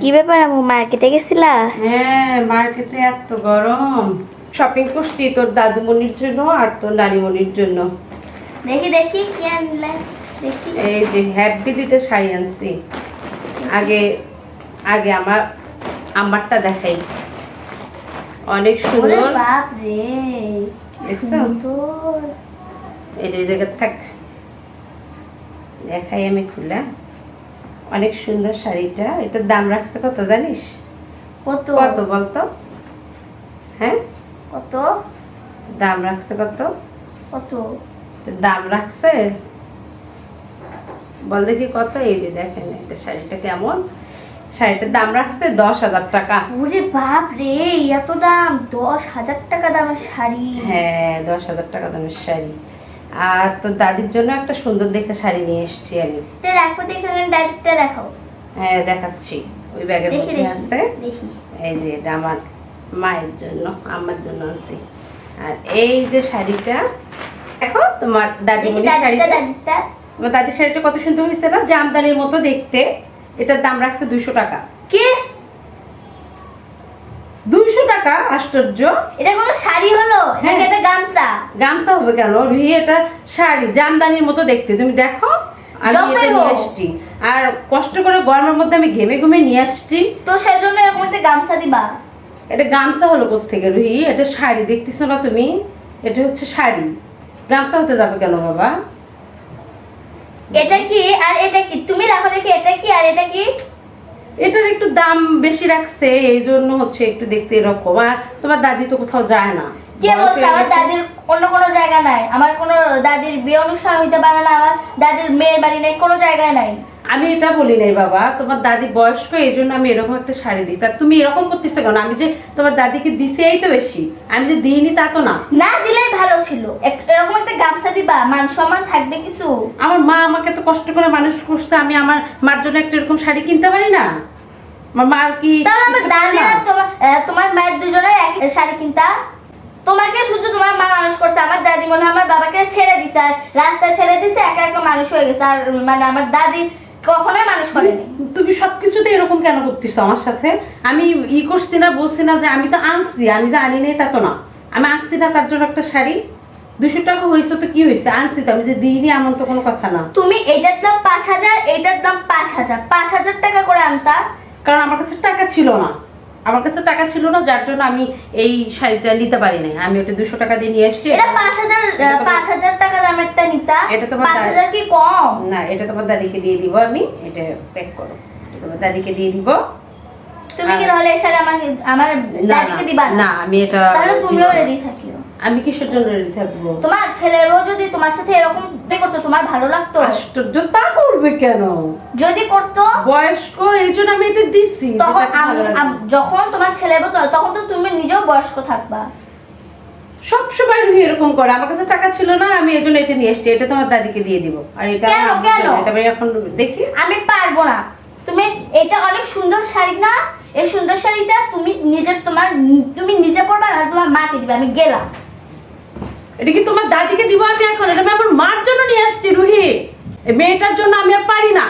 কি ব্যাপার আমু মার্কেটে গেছিলা? হ্যাঁ মার্কেটে এত গরম। শপিং করছি তোর দাদুমণির জন্য আর তোর নানিমণির জন্য। দেখি দেখি কি আনলে? দেখি। এই যে হ্যাপি দুটো শাড়ি আনছি। আগে আগে আমার আমারটা দেখাই। অনেক সুন্দর। বাপ রে দেখছ? এই জায়গা থাক। দেখাই আমি খুলে অনেক সুন্দর শাড়িটা। এটার দাম রাখছে কত জানিস? কত? কত বলতো? হ্যাঁ? কত? দাম রাখছে কত? কত? দাম রাখছে? বল দেখি কত? এই যে দেখেন এটা শাড়িটা কেমন? শাড়িটার দাম রাখছে দশ হাজার টাকা। ওরে বাপ রে এত দাম? দশ হাজার টাকা দামের শাড়ি। হ্যাঁ দশ হাজার টাকা দামের শাড়ি। আর তোর দাদির জন্য একটা সুন্দর দেখে শাড়ি নিয়ে এসেছি আমি। তো রাখো দেখে ডাইরেক্টটা দেখাও হ্যাঁ দেখাচ্ছি। ওই ব্যাগের মধ্যে আছে। দেখি। এই যে এটা আমার মায়ের জন্য আমার জন্য আনছি। আর এই যে শাড়িটা দেখো তোমার দেখি দাদিমণির শাড়িটা। দাদিটা আমার দাদির শাড়িটা কত সুন্দর হয়েছে না? জামদানির মতো দেখতে। এটার দাম রাখছে দুইশো টাকা কে দুইশো টাকা আশ্চর্য। এটা কোনো শাড়ি হলো? নাকি হ্যাঁ। একটা গামছা? গামছা হবে কেন? রুহি এটা শাড়ি জামদানির মতো দেখতে। তুমি দেখো আমি এটা নিয়ে আসছি। আর কষ্ট করে গরমের মধ্যে আমি ঘেমে ঘুমে নিয়ে আসছি। তো সেই জন্য এরকম একটা গামছা দিবা? এটা গামছা হলো কোথেকে রুহি? এটা শাড়ি দেখতেছো না তুমি? এটা হচ্ছে শাড়ি। গামছা হতে যাবে কেন বাবা? এটা কি? আর এটা কি? তুমি দেখো দেখি এটা কি? আর এটা কি? এটার একটু দাম বেশি রাখছে এই জন্য হচ্ছে একটু দেখতে এরকম। আর তোমার দাদি তো কোথাও যায় না। কে আমার কোন দাদির অন্য কোনো জায়গা নাই। আমার কোনো দাদির বিয়ে অনুষ্ঠান হইতে পারে না আমার দাদির মেয়ের বাড়ি নাই কোনো জায়গায় নাই। আমি এটা বলি নাই বাবা। তোমার দাদি বয়স্ক এই জন্য আমি এরকম একটা শাড়ি আর তুমি এরকম করতেছো কেন? আমি যে তোমার দাদিকে দিছি এই তো বেশি। আমি যে দিইনি তা তো না। না দিলেই ভালো ছিল। এরকম একটা গামছা দিবা মান সম্মান থাকবে কিছু? আমার মা আমাকে তো কষ্ট করে মানুষ করছে আমি আমার মার জন্য একটা এরকম শাড়ি কিনতে পারি না? আমার মার কি তাহলে আমার দাদি আর তোমার তোমার মায়ের দুজনের এক শাড়ি কিনতা? তোমাকে শুধু তোমার মা মানুষ করছে আমার দাদি মনে হয় আমার বাবাকে ছেড়ে দিছে আর রাস্তায় ছেড়ে দিছে একা একা মানুষ হয়ে গেছে আর মানে আমার দাদি কখনোই মানুষ করেনি তুমি সবকিছুতে এরকম কেন করতেছো আমার সাথে? আমি ই করছি না বলছি না যে আমি তো আনছি আমি যে আনি নাই তা তো না। আমি আনছি না তার জন্য একটা শাড়ি। দুশো টাকা হয়েছে তো কি হয়েছে? আনছি তো আমি যে দিইনি এমন তো কোনো কথা না। তুমি এটার দাম পাঁচ হাজার এটার দাম পাঁচ হাজার। পাঁচ হাজার টাকা করে আনতা। কারণ আমার কাছে টাকা ছিল না। আমার কাছে টাকা ছিল না যার জন্য আমি এই শাড়িটা নিতে পারি নাই। আমি ওটা দুশো টাকা দিয়ে নিয়ে এসছি। এটা পাঁচ হাজার পাঁচ হাজার টাকা দামেরটা নিতা। এটা তোমার পাঁচ হাজার কি কম? না এটা তোমার দাদিকে দিয়ে দিব আমি। এটা প্যাক করো। তোমার দাদিকে দিয়ে দিব। তুমি কি তাহলে এই শাড়ি আমার আমার দাদিকে দিবা না, আমি এটা তাহলে তুমিও। রেডি থাকিও আমি কিসের জন্য রেডি থাকব? তোমার ছেলেরও যদি তোমার সাথে এরকম করতো তোমার ভালো লাগতো? আশ্চর্য তা করবে কেন? যদি করতো? বয়স্ক এই জন্য আমি এটা দিচ্ছি তখন যখন তোমার ছেলে হবে তো- তখন তো তুমি নিজেও বয়স্ক থাকবা। সবসময় রুহি এরকম করে আমার কাছে টাকা ছিল না আমি এই জন্য এটা নিয়ে এসছি এটা তোমার দাদিকে দিয়ে দিব। আর এটা এটা আমি এখন দেখি। আমি পারব না। তুমি এটা অনেক সুন্দর শাড়ি না? এই সুন্দর শাড়িটা তুমি নিজের তোমার তুমি নিজে পরবা আর তোমার মাকে দিবে আমি গেলাম। এটা কি তোমার দাদিকে দিব আমি এখন? এটা আমি আমার মার জন্য নিয়ে আসছি, রুহি। মেয়েটার জন্য আমি আর পারি না।